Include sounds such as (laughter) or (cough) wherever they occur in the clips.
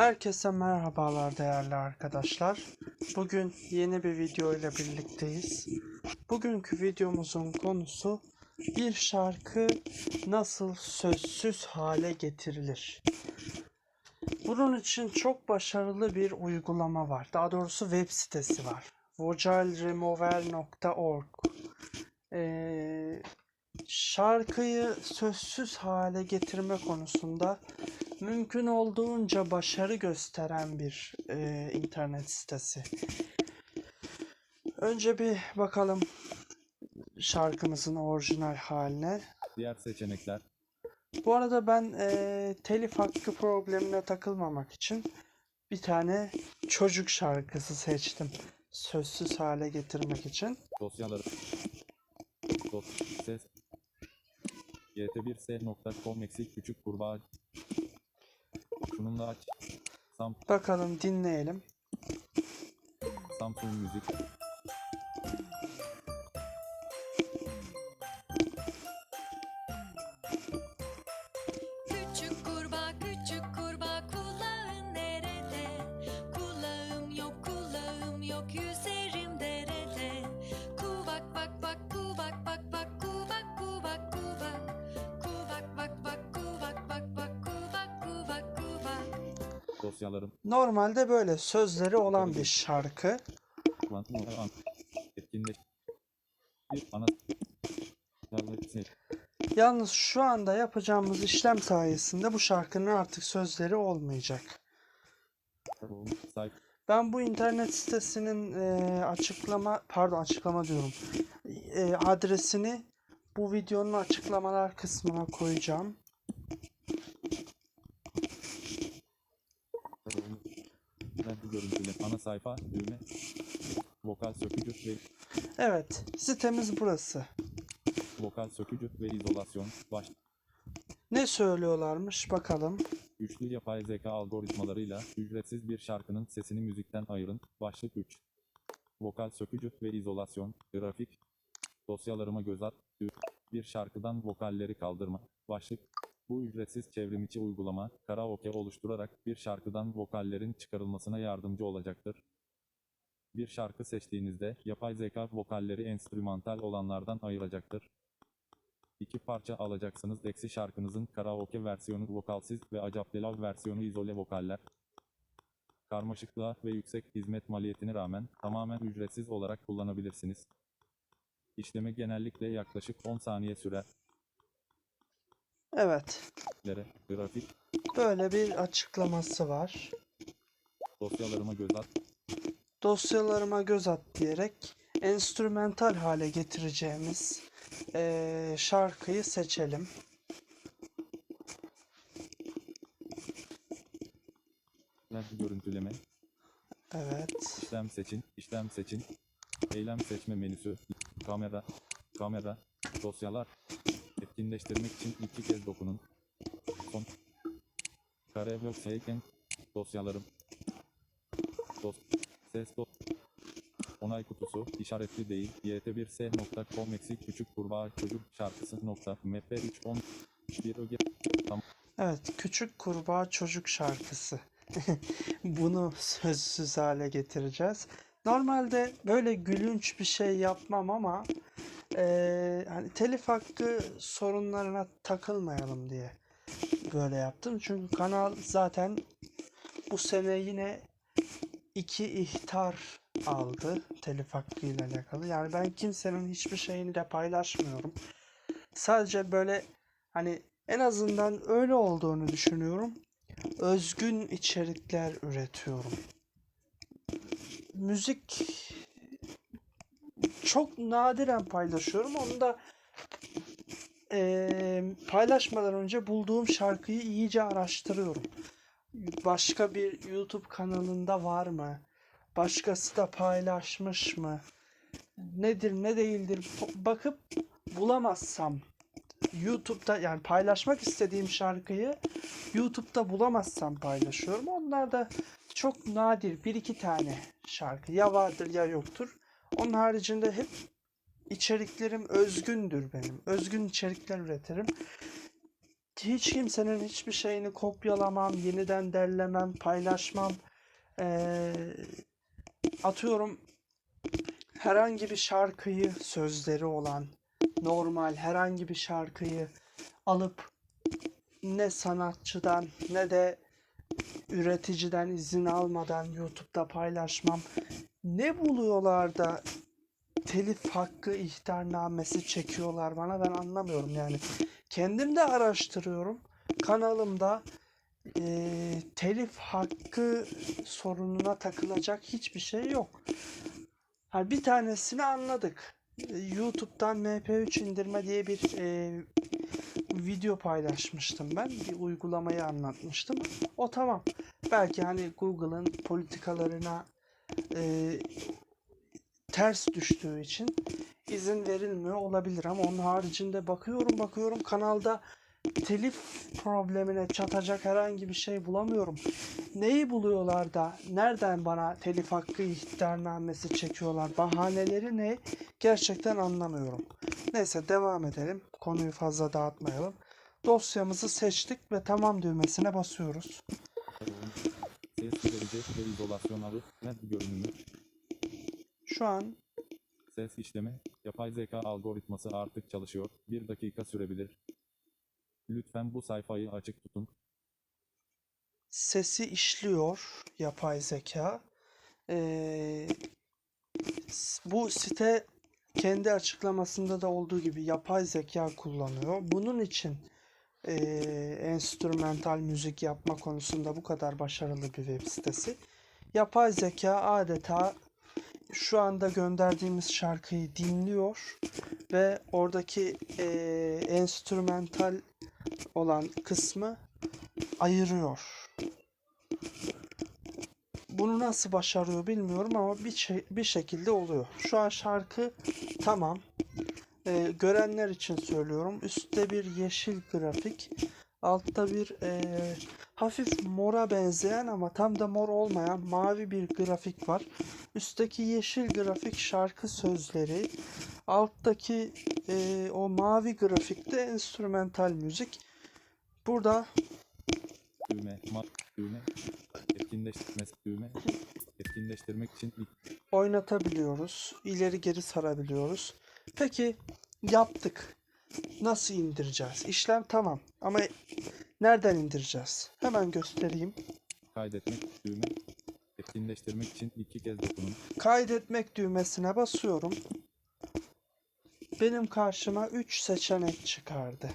Herkese merhabalar değerli arkadaşlar. Bugün yeni bir video ile birlikteyiz. Bugünkü videomuzun konusu bir şarkı nasıl sözsüz hale getirilir? Bunun için çok başarılı bir uygulama var. Daha doğrusu web sitesi var. vocalremover.org Ee, şarkıyı sözsüz hale getirme konusunda mümkün olduğunca başarı gösteren bir e, internet sitesi. Önce bir bakalım şarkımızın orijinal haline. Diğer seçenekler Bu arada ben e, telif hakkı problemine takılmamak için bir tane çocuk şarkısı seçtim. Sözsüz hale getirmek için. dosyaları dos ses gt1s.com eksik küçük kurbağa. Şununla aç. Sam Bakalım dinleyelim. Samsung müzik dosyalarım Normalde böyle sözleri olan bir şarkı. Yalnız şu anda yapacağımız işlem sayesinde bu şarkının artık sözleri olmayacak. Ben bu internet sitesinin e, açıklama pardon açıklama diyorum. E, adresini bu videonun açıklamalar kısmına koyacağım. Görüntüle ana sayfa düğme vokal sökücü ve Evet, sitemiz burası. vokal sökücü ve izolasyon baş Ne söylüyorlarmış bakalım. Güçlü yapay zeka algoritmalarıyla ücretsiz bir şarkının sesini müzikten ayırın. Başlık 3. Vokal sökücü ve izolasyon, grafik, dosyalarıma göz at, bir şarkıdan vokalleri kaldırma. Başlık, bu ücretsiz çevrimiçi uygulama, karaoke oluşturarak bir şarkıdan vokallerin çıkarılmasına yardımcı olacaktır. Bir şarkı seçtiğinizde, yapay zeka vokalleri enstrümantal olanlardan ayıracaktır. İki parça alacaksınız. Eksi şarkınızın karaoke versiyonu vokalsiz ve acapdelav versiyonu izole vokaller. Karmaşıklığa ve yüksek hizmet maliyetine rağmen tamamen ücretsiz olarak kullanabilirsiniz. İşleme genellikle yaklaşık 10 saniye sürer. Evet, Lere, grafik, böyle bir açıklaması var. dosyalarıma göz at. Dosyalarıma göz at diyerek enstrümantal hale getireceğimiz e, şarkıyı seçelim. Görüntüleme, Evet. işlem seçin, işlem seçin. Eylem seçme menüsü, kamera, kamera, dosyalar. Etkinleştirmek için iki kez dokunun. Son. Kare blok seyken, dosyalarım. Dos, ses dos. Onay kutusu, işaretli değil, yt1s.com eksik küçük kurbağa çocuk şarkısı nokta mp3 10 bir öge Evet, Küçük Kurbağa Çocuk şarkısı. (laughs) Bunu sözsüz hale getireceğiz. Normalde böyle gülünç bir şey yapmam ama eee, hani telif hakkı sorunlarına takılmayalım diye böyle yaptım. Çünkü kanal zaten bu sene yine iki ihtar aldı telif hakkıyla alakalı. Yani ben kimsenin hiçbir şeyini de paylaşmıyorum. Sadece böyle hani en azından öyle olduğunu düşünüyorum. Özgün içerikler üretiyorum. Müzik çok nadiren paylaşıyorum. Onu da eee, paylaşmadan önce bulduğum şarkıyı iyice araştırıyorum. Başka bir YouTube kanalında var mı? Başkası da paylaşmış mı? Nedir ne değildir bakıp bulamazsam YouTube'da yani paylaşmak istediğim şarkıyı YouTube'da bulamazsam paylaşıyorum. Onlar da çok nadir bir iki tane şarkı ya vardır ya yoktur. Onun haricinde hep içeriklerim özgündür benim. Özgün içerikler üretirim. hiç kimsenin hiçbir şeyini kopyalamam, yeniden derlemem, paylaşmam. Ee, atıyorum herhangi bir şarkıyı sözleri olan normal herhangi bir şarkıyı alıp ne sanatçıdan ne de üreticiden izin almadan YouTube'da paylaşmam. Ne buluyorlar da telif hakkı ihtarnamesi çekiyorlar bana ben anlamıyorum yani. Kendim de araştırıyorum. Kanalımda eee, telif hakkı sorununa takılacak hiçbir şey yok. Ha, bir tanesini anladık. E, YouTube'dan MP3 indirme diye bir eee, video paylaşmıştım ben. Bir uygulamayı anlatmıştım. O tamam. Belki hani Google'ın politikalarına eee, ters düştüğü için izin verilmiyor olabilir ama onun haricinde bakıyorum bakıyorum kanalda telif problemine çatacak herhangi bir şey bulamıyorum. Neyi buluyorlar da nereden bana telif hakkı ihtarnamesi çekiyorlar? Bahaneleri ne? Gerçekten anlamıyorum. Neyse devam edelim. Konuyu fazla dağıtmayalım. Dosyamızı seçtik ve tamam düğmesine basıyoruz. Giderici ve izolasyon alı, web görünümü, Şu an ses işleme, yapay zeka algoritması artık çalışıyor. Bir dakika sürebilir. Lütfen bu sayfayı açık tutun. sesi işliyor yapay zeka. Ee, bu site kendi açıklamasında da olduğu gibi yapay zeka kullanıyor. Bunun için ee, enstrümantal müzik yapma konusunda bu kadar başarılı bir web sitesi. Yapay zeka adeta şu anda gönderdiğimiz şarkıyı dinliyor ve oradaki ee, enstrümantal olan kısmı ayırıyor. Bunu nasıl başarıyor bilmiyorum ama bir şey, bir şekilde oluyor. Şu an şarkı tamam. Ee, görenler için söylüyorum. Üstte bir yeşil grafik, altta bir ee, hafif mora benzeyen ama tam da mor olmayan mavi bir grafik var. Üstteki yeşil grafik şarkı sözleri, alttaki ee, o mavi grafikte enstrümantal müzik. Burada Düğme, ma, düğme, etkinleştirme, düğme, etkinleştirmek için ilk oynatabiliyoruz. ileri geri sarabiliyoruz. Peki yaptık. Nasıl indireceğiz? İşlem tamam ama nereden indireceğiz? Hemen göstereyim. kaydetmek, düğme, etkinleştirmek için iki kez dokunun. Kaydetmek düğmesine basıyorum. Benim karşıma 3 seçenek çıkardı.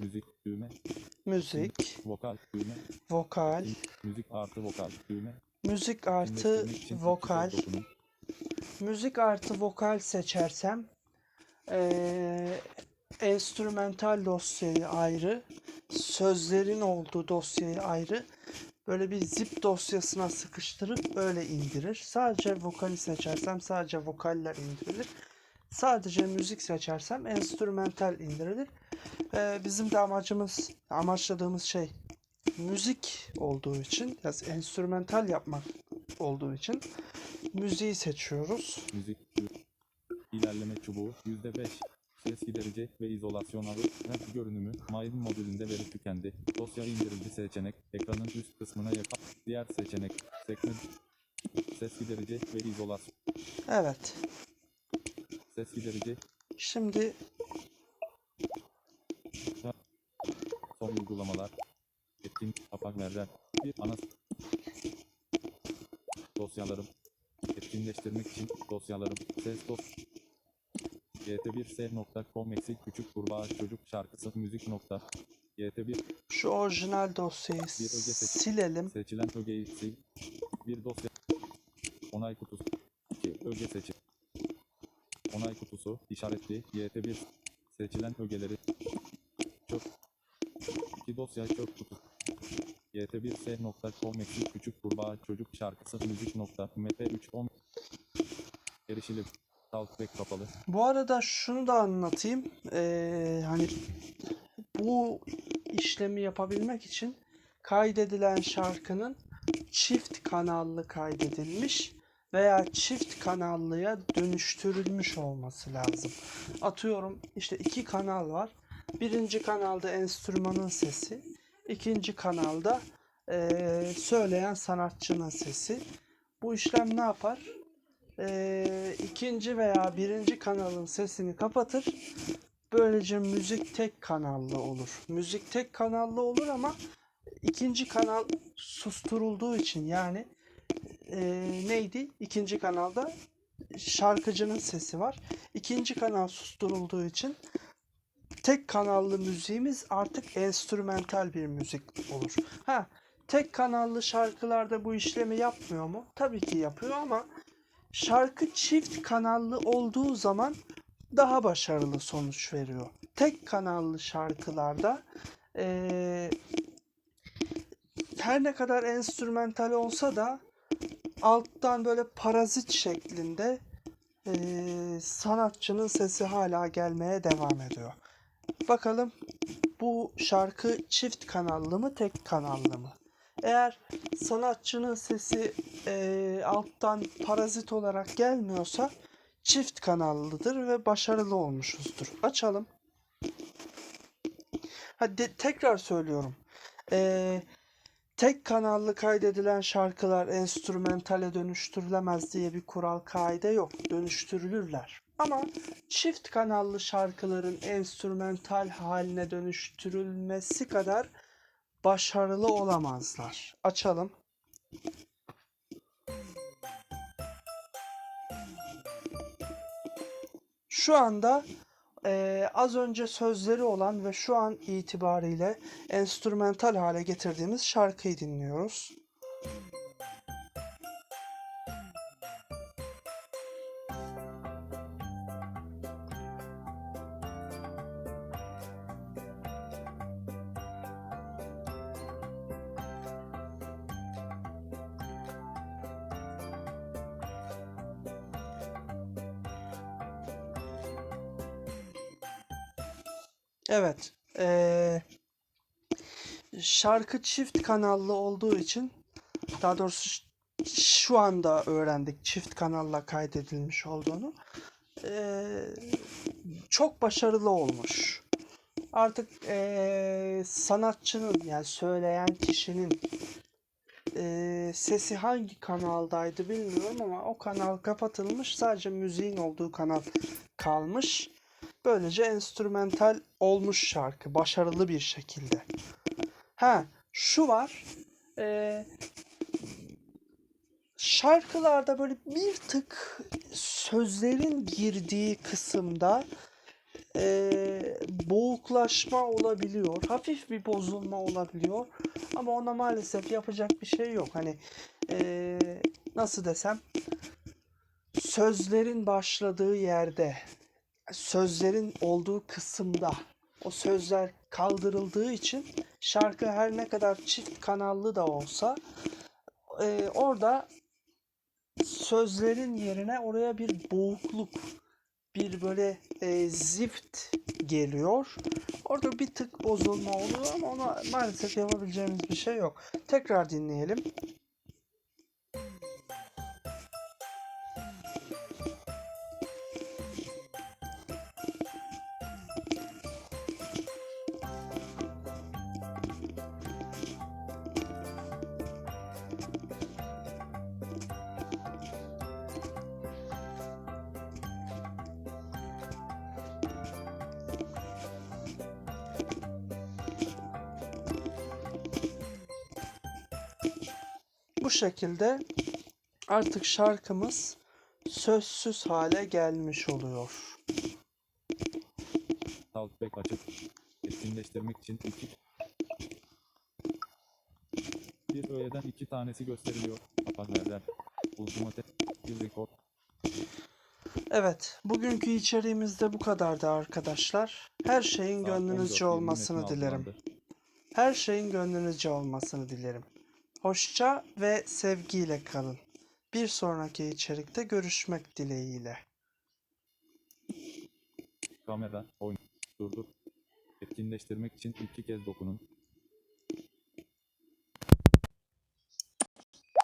Müzik, düğme, Müzik, vokal, düğme, vokal, müzik artı vokal, düğme, müzik artı vokal. dokunun. Müzik artı vokal seçersem eee enstrümantal dosyayı ayrı, sözlerin olduğu dosyayı ayrı böyle bir zip dosyasına sıkıştırıp öyle indirir. Sadece vokali seçersem sadece vokaller indirilir. Sadece müzik seçersem enstrümantal indirilir. Eee, bizim de amacımız, amaçladığımız şey müzik olduğu için, yani enstrümantal yapmak olduğu için müziği seçiyoruz. Müzik, ilerleme çubuğu, %5, ses giderici ve izolasyon alı, web görünümü, Mail modülünde veri tükendi. Dosya indirildi seçenek, ekranın üst kısmına yakın, diğer seçenek, sekme, ses giderici ve izolasyon, Evet. ses giderici, Şimdi son uygulamalar, etkin, kapak verler, bir ana dosyalarım, etkinleştirmek için dosyalarım, ses dos gt1s.com eksik küçük kurbağa çocuk şarkısı müzik nokta. Gt1 şu orijinal dosyayı öge seç- silelim. seçilen ögeyi sil. Bir dosya. Onay kutusu. 2 öge seçil onay kutusu işaretli. Gt1 seçilen ögeleri çöp. 2 dosya çöp kutusu gt1s.com eksik küçük kurbağa çocuk şarkısı müzik nokta mp3 10 erişilir Talkback kapalı Bu arada şunu da anlatayım. Ee, hani bu işlemi yapabilmek için kaydedilen şarkının çift kanallı kaydedilmiş veya çift kanallıya dönüştürülmüş olması lazım. Atıyorum işte iki kanal var. Birinci kanalda enstrümanın sesi, ikinci kanalda eee, söyleyen sanatçının sesi. Bu işlem ne yapar? Eee ikinci veya birinci kanalın sesini kapatır. Böylece müzik tek kanallı olur. Müzik tek kanallı olur ama ikinci kanal susturulduğu için yani eee, neydi? İkinci kanalda şarkıcının sesi var. İkinci kanal susturulduğu için tek kanallı müziğimiz artık enstrümental bir müzik olur. Ha, tek kanallı şarkılarda bu işlemi yapmıyor mu? Tabii ki yapıyor ama şarkı çift kanallı olduğu zaman daha başarılı sonuç veriyor. Tek kanallı şarkılarda eee, her ne kadar enstrümental olsa da alttan böyle parazit şeklinde eee, sanatçının sesi hala gelmeye devam ediyor. Bakalım bu şarkı çift kanallı mı tek kanallı mı? Eğer sanatçının sesi eee, alttan parazit olarak gelmiyorsa çift kanallıdır ve başarılı olmuşuzdur. Açalım. Hadi tekrar söylüyorum. Eee, tek kanallı kaydedilen şarkılar enstrümantale dönüştürülemez diye bir kural kaide yok. Dönüştürülürler. Ama çift kanallı şarkıların enstrümantal haline dönüştürülmesi kadar başarılı olamazlar. Açalım. Şu anda eee, az önce sözleri olan ve şu an itibariyle enstrümantal hale getirdiğimiz şarkıyı dinliyoruz. Evet. eee, şarkı çift kanallı olduğu için daha doğrusu şu anda öğrendik çift kanalla kaydedilmiş olduğunu. Eee, çok başarılı olmuş. Artık eee, sanatçının yani söyleyen kişinin eee, sesi hangi kanaldaydı bilmiyorum ama o kanal kapatılmış. Sadece müziğin olduğu kanal kalmış. Böylece enstrümental olmuş şarkı başarılı bir şekilde. Ha, şu var. eee, şarkılarda böyle bir tık sözlerin girdiği kısımda eee, boğuklaşma olabiliyor. Hafif bir bozulma olabiliyor. Ama ona maalesef yapacak bir şey yok. Hani eee, nasıl desem sözlerin başladığı yerde sözlerin olduğu kısımda o sözler kaldırıldığı için şarkı her ne kadar çift kanallı da olsa e, orada sözlerin yerine oraya bir boğukluk bir böyle e, zift geliyor. Orada bir tık bozulma oluyor ama ona maalesef yapabileceğimiz bir şey yok. Tekrar dinleyelim. Bu şekilde artık şarkımız sözsüz hale gelmiş oluyor. Talkback açık. Etkinleştirmek için iki bir öğeden iki tanesi gösteriliyor. Haberler. Ultimate. Bir record. Evet, bugünkü içeriğimiz de bu kadardı arkadaşlar. Her şeyin gönlünüzce 14.20 olmasını dilerim. Her şeyin gönlünüzce olmasını dilerim. Hoşça ve sevgiyle kalın. Bir sonraki içerikte görüşmek dileğiyle. Kamera. Oyun. Durdur. Etkinleştirmek için iki kez dokunun.